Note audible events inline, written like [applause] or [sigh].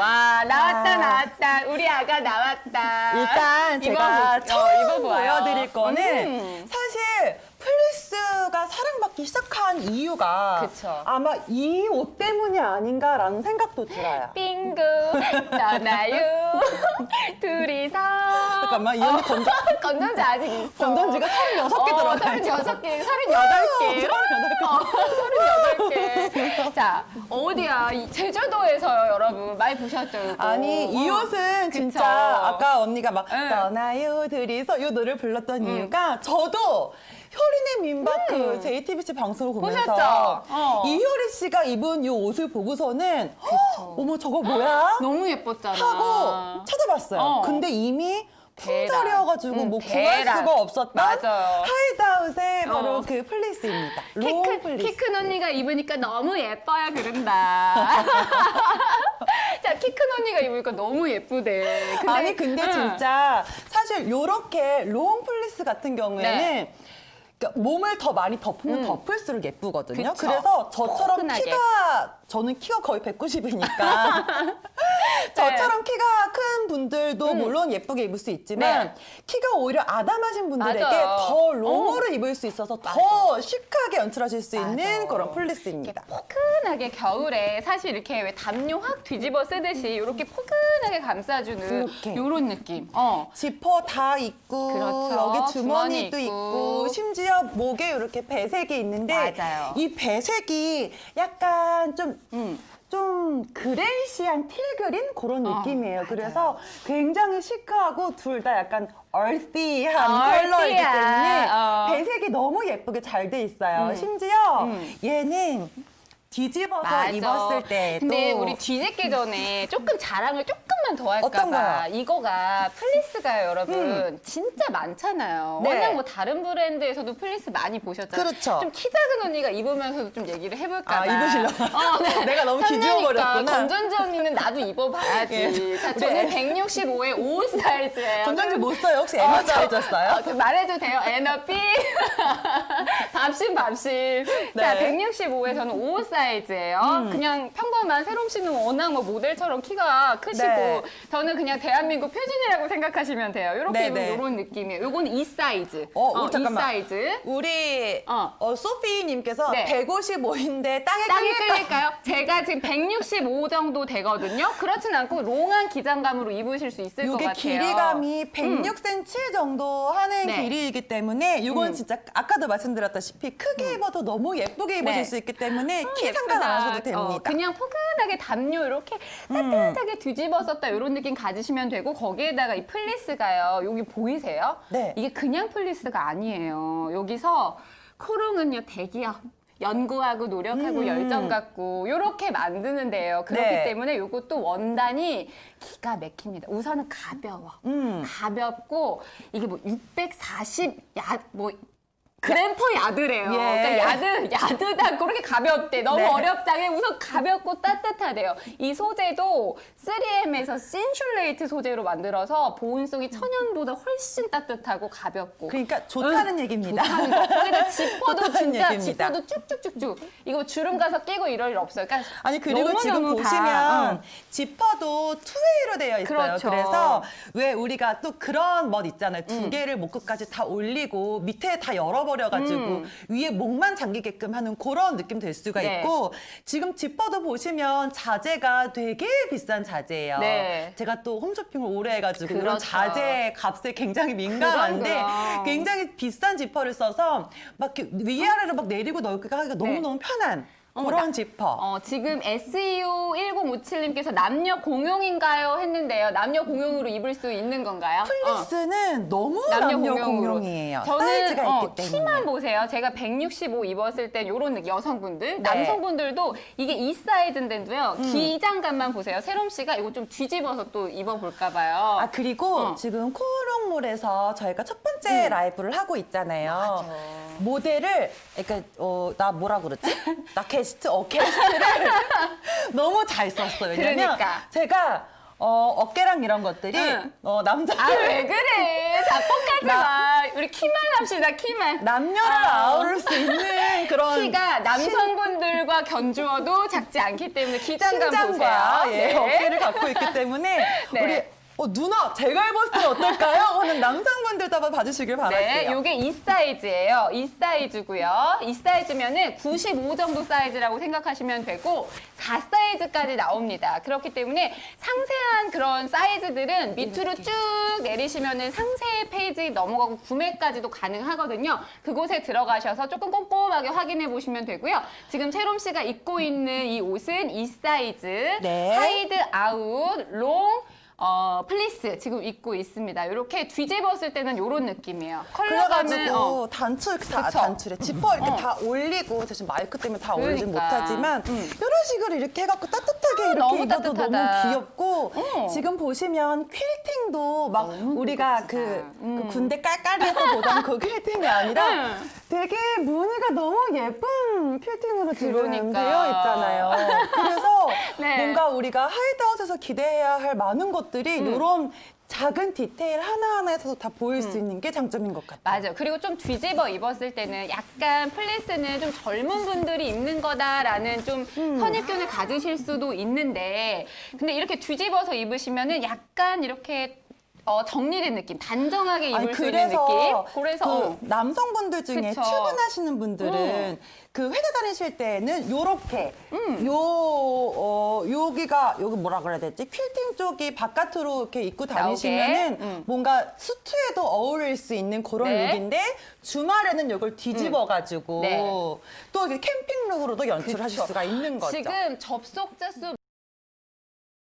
와 나왔다 아. 나왔다 우리 아가 나왔다. 일단 제가 입어보- 처음 어, 입어봐요. 보여드릴 거는 음. 사실 플리스가 사랑받기 시작한 이유가 그쵸. 아마 이 옷 때문이 아닌가라는 생각도 들어요. 빙고 떠나요 [laughs] 둘이서 잠깐만 이 언니 건전 [laughs] 건전지 아직 있어 건전지가 36개 들어가 있어. 36개 38개 38개. 38개 자 어디야 이 제주도에서요 여러분 많이 보셨죠 이거 아니 이 어. 옷은 그쵸. 진짜 아까 언니가 막 응. 떠나요 둘이서 이 노래를 불렀던 이유가 저도 효린의 민박 그 JTBC 방송을 보면서 보셨죠? 어. 이효리 씨가 입은 이 옷을 보고서는 헉, [gasps] 어머 저거 뭐야? 너무 예뻤잖아 하고 찾아봤어요. 어. 근데 이미 대란. 품절이어가지고 응, 뭐 구할 대란. 수가 없었던 맞아요. 하이 드아웃의 바로 어. 그 플리스입니다. 키롱 큰, 플리스. 키큰 언니가 입으니까 너무 예뻐요 그런다 [laughs] 자 키 큰 언니가 입으니까 너무 예쁘대 근데, 아니 근데 응. 진짜 사실 요렇게 롱 플리스 같은 경우에는 네. 그러니까 몸을 더 많이 덮으면 덮을수록 예쁘거든요. 그쵸. 그래서 저처럼 포근하게. 키가 저는 키가 거의 190이니까 [laughs] 저처럼 키가 큰 분들도 물론 예쁘게 입을 수 있지만 음. 네. 키가 오히려 아담하신 분들에게 맞아요. 더 롱으로 입을 수 있어서 더 시크하게 연출하실 수 있는 맞아. 그런 플리스입니다. 포근하게 겨울에 사실 이렇게 왜 담요 확 뒤집어 쓰듯이 이렇게 포근하게 감싸주는. 이런 느낌. 어. 지퍼 다 있고 그렇죠. 여기 주머니 주머니도 있고. 있고. 심지어 목에 이렇게 배색이 있는데 맞아요. 이 배색이 약간 좀 음. 좀 그레이시한 틸그린 그런 어, 느낌이에요. 맞아요. 그래서 굉장히 시크하고 둘 다 약간 얼티한 아, 컬러이기. 때문에 어. 배색이 너무 예쁘게 잘 돼 있어요. 음. 심지어 음. 얘는 뒤집어서 맞아. 입었을 때도 근데 우리 뒤집기 전에 조금 자랑을 조금 만더 할까 어떤 봐. 거요? 이거가 플리스가요, 여러분. 진짜 많잖아요. 네. 워낙 뭐 다른 브랜드에서도 플리스 많이 보셨잖아요. 그렇죠. 좀 키 작은 언니가 입으면서도 좀 얘기를 해볼까 봐. 아, 입으시려고? [laughs] 어, 네. [laughs] 내가 너무 뒤집어버렸구나. 건전지 언니는 나도 입어봐야지. 예. 자, 우리 저는 애- 165에 5 사이즈예요. 건전지 못 써요. 혹시 어, 에너 저-? 어, 그 말해도 돼요. 에너피. [laughs] 밥심 밥심. 자, 네. 165에 저는 5 사이즈예요. 그냥 평범한 세롬 씨는 워낙 뭐 모델처럼 키가 크시고 네. 저는 그냥 대한민국 표준이라고 생각하시면 돼요. 이렇게 네, 네. 이런 느낌이에요. 요거는 2 사이즈. 어, 우리 이 잠깐만. 사이즈. 우리 어. 어. 소피님께서 네. 155인데 땅에 땅에 끌릴까? 끌릴까요? [laughs] 제가 지금 165 정도 되거든요. 그렇진 않고 롱한 기장감으로 입으실 수 있을 것 이게 같아요. 길이감이 106cm 정도 하는 네. 길이이기 때문에 이건 음. 진짜 아까도 말씀드렸다시피 크게 입어도 너무 예쁘게 입으실 네. 수 있기 때문에 어, 키 상관 안 하셔도 됩니다. 어, 그냥 포근하게 담요 이렇게 따뜻하게 뒤집어 썼다 이런 느낌 가지시면 되고 거기에다가 이 플리스가요. 여기 보이세요? 네. 이게 그냥 플리스가 아니에요. 여기서 코롱은요 대기업. 연구하고 노력하고 음. 열정 갖고 이렇게 만드는데요. 그렇기 네. 때문에 이것도 원단이 기가 막힙니다. 우선은 가벼워. 음. 가볍고 이게 뭐 640, 야, 뭐 그램퍼 야드래요. 예. 그러니까 야드, 야드다 그렇게 가볍대. 너무 네. 어렵다게 우선 가볍고 따뜻하대요. 이 소재도 3M에서 신슐레이트 소재로 만들어서 보온성이 천연보다 훨씬 따뜻하고 가볍고. 그러니까 좋다는 얘기입니다. 좋다는 거. 거기다 지퍼도 [laughs] 진짜 얘기입니다. 지퍼도 쭉쭉쭉쭉. 이거 주름 가서 끼고 이럴 일 없어요. 그러니까 아니 그리고 지금 다, 보시면 어. 지퍼도 투웨이로 되어 있어요. 그렇죠. 래서 왜 우리가 또 그런 멋 있잖아요. 두 음. 개를 목 끝까지 다 올리고 밑에 다 열어 버려가지고 음. 위에 목만 잠기게끔 하는 그런 느낌 될 수가 네. 있고 지금 지퍼도 보시면 자재가 되게 비싼 자재예요. 네. 제가 또 홈쇼핑을 오래 해가지고 그런 그렇죠. 자재 값에 굉장히 민감한데 그럼. 굉장히 비싼 지퍼를 써서 막 위아래로 막 내리고 넣기가 하기가 네. 너무너무 편한 어, 그런 나- 지퍼. 어, 지금 SEO 1057님께서 남녀 공용인가요? 했는데요. 남녀 공용으로 입을 수 있는 건가요? 어. 플리스는 너무 남녀, 공용으로. 공용이에요. 저는 사이즈가 어, 있기 때문에. 키만 보세요. 제가 165 입었을 땐 요런 여성분들, 네. 남성분들도 이게 이 사이즈인데도요. 음. 기장감만 보세요. 세롬 씨가 이거 좀 뒤집어서 또 입어볼까 봐요. 아 그리고 어. 지금 코롱몰에서 저희가 첫 번째 음. 라이브를 하고 있잖아요. 모델을 그러니까 어, 나 뭐라 그러지? 나 게스트 어 게스트를 [laughs] 너무 잘 썼어요. 왜냐면 그러니까. 제가 어, 어깨랑 이런 것들이 응. 어, 남자 아 왜 그래? 나- 마. 우리 키만 합시다 키만. 남녀를 아. 아우를 수 있는 그런 키가 남성분들과 견주어도 작지 않기 때문에 기장감 신장과 보세요. 예, 네. 어깨를 갖고 있기 때문에 [laughs] 네. 우리 어, 누나 제가 입었을 때 어떨까요? 하는 남성분들도 한번 봐주시길 네, 바랄게요. 요게 이 사이즈예요. 이 사이즈고요. 이 사이즈면은 95 정도 사이즈라고 생각하시면 되고 4 사이즈까지 나옵니다. 그렇기 때문에 상세한 그런 사이즈들은 밑으로 쭉 내리시면은 상세 페이지 넘어가고 구매까지도 가능하거든요. 그곳에 들어가셔서 조금 꼼꼼하게 확인해 보시면 되고요. 지금 채롬 씨가 입고 있는 이 옷은 이 사이즈 네. 하이드 아웃 롱 어, 플리스 지금 입고 있습니다. 이렇게 뒤집었을 때는 이런 느낌이에요. 컬러감은 그래가지고 어, 단추 이렇게 다 그쵸. 단추래 지퍼 이렇게 어. 다 올리고 사실 마이크 때문에 다 올리진 그러니까. 못하지만 음. 이런 식으로 이렇게 해갖고 따뜻하게 이렇게 너무 입어도 따뜻하다. 너무 귀엽고 어. 지금 보시면 퀼팅도 막 우리가 귀엽다. 그, 음. 그 군대 깔깔이에서 보던 그 퀼팅이 아니라 음. 되게 무늬가 너무 예쁜 퀼팅으로 지금 그러니까. 되어 있잖아요. 그래서 [laughs] 네. 뭔가 우리가 하이드아웃에서 기대해야 할 많은 것들이 음. 이런 작은 디테일 하나하나에서도 다 보일 수 있는 게 장점인 것 같아요. 맞아요. 그리고 좀 뒤집어 입었을 때는 약간 플리스는 좀 젊은 분들이 입는 거다라는 좀 음. 선입견을 가지실 수도 있는데 근데 이렇게 뒤집어서 입으시면은 약간 이렇게 어, 정리된 느낌, 단정하게 입을 아니, 수 있는 느낌. 그래서 그 어. 남성분들 중에 그쵸. 출근하시는 분들은 그 회사 다니실 때는 요렇게 음. 요 어, 여기가 여기 뭐라 그래야 되지 퀼팅 쪽이 바깥으로 이렇게 입고 다니시면은 음. 뭔가 수트에도 어울릴 수 있는 그런 네. 룩인데 주말에는 이걸 뒤집어 가지고 네. 또 캠핑 룩으로도 연출하실. 수가 있는 거죠. 지금 접속자 수